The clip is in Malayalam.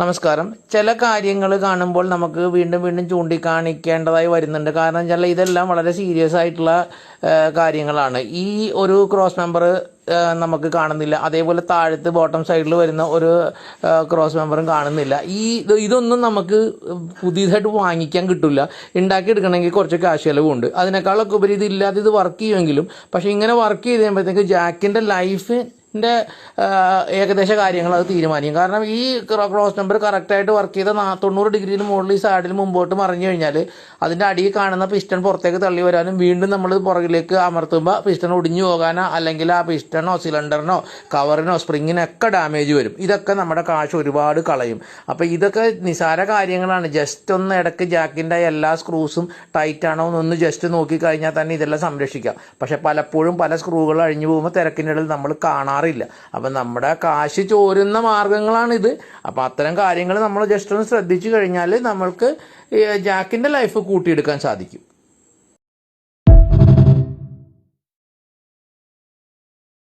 നമസ്കാരം. ചില കാര്യങ്ങൾ കാണുമ്പോൾ നമുക്ക് വീണ്ടും വീണ്ടും ചൂണ്ടിക്കാണിക്കേണ്ടതായി വരുന്നുണ്ട്. കാരണം വെച്ചാൽ ഇതെല്ലാം വളരെ സീരിയസ് ആയിട്ടുള്ള കാര്യങ്ങളാണ്. ഈ ഒരു ക്രോസ് മെമ്പർ നമുക്ക് കാണുന്നില്ല. അതേപോലെ താഴത്ത് ബോട്ടം സൈഡിൽ വരുന്ന ഒരു ക്രോസ് മെമ്പറും കാണുന്നില്ല. ഈ ഇതൊന്നും നമുക്ക് പുതിയതായിട്ട് വാങ്ങിക്കാൻ കിട്ടില്ല ഉണ്ടാക്കിയെടുക്കണമെങ്കിൽ കുറച്ച് കാശ് ചിലവുണ്ട്. അതിനേക്കാളൊക്കെ ഉപരി ഇതില്ലാതെ ഇത് വർക്ക് ചെയ്യുമെങ്കിലും പക്ഷേ ഇങ്ങനെ വർക്ക് ചെയ്ത് കഴിയുമ്പോഴത്തേക്ക് ജാക്കിന്റെ ലൈഫ് ന്റെ ഏകദേശ കാര്യങ്ങൾ അത് തീരുമാനിക്കും. കാരണം ഈ ക്രോ- ക്രോസ് നമ്പർ കറക്റ്റായിട്ട് വർക്ക് ചെയ്ത തൊണ്ണൂറ് ഡിഗ്രിയിൽ മുകളിൽ ഈ സൈഡിൽ മുമ്പോട്ട് മറിഞ്ഞു കഴിഞ്ഞാൽ അതിന്റെ അടിയിൽ കാണുന്ന പിസ്റ്റൺ പുറത്തേക്ക് തള്ളി വരാനും വീണ്ടും നമ്മൾ പുറകിലേക്ക് അമർത്തുമ്പോൾ പിസ്റ്റൺ ഒടിഞ്ഞു പോകാനോ അല്ലെങ്കിൽ ആ പിസ്റ്റണോ സിലിണ്ടറിനോ കവറിനോ സ്പ്രിങ്ങിനൊക്കെ ഡാമേജ് വരും. ഇതൊക്കെ നമ്മുടെ കാശ് ഒരുപാട് കളയും. അപ്പോൾ ഇതൊക്കെ നിസാര കാര്യങ്ങളാണ്. ജസ്റ്റ് ഒന്ന് ഇടയ്ക്ക് ജാക്കിന്റെ എല്ലാ സ്ക്രൂസും ടൈറ്റ് ആണോ എന്നൊന്ന് ജസ്റ്റ് നോക്കിക്കഴിഞ്ഞാൽ തന്നെ ഇതെല്ലാം സംരക്ഷിക്കാം. പക്ഷേ പലപ്പോഴും പല സ്ക്രൂകൾ അഴിഞ്ഞു പോകുമ്പോൾ തിരക്കിനിടയിൽ നമ്മൾ കാണാറില്ല അപ്പം നമ്മുടെ കാശ് ചോരുന്ന മാർഗങ്ങളാണിത്. അപ്പം അത്തരം കാര്യങ്ങൾ നമ്മൾ ജസ്റ്റ് ഒന്ന് ശ്രദ്ധിച്ചു കഴിഞ്ഞാൽ നമ്മൾക്ക് ജാക്കിന്റെ ലൈഫ് കൂട്ടിയെടുക്കാൻ സാധിക്കും.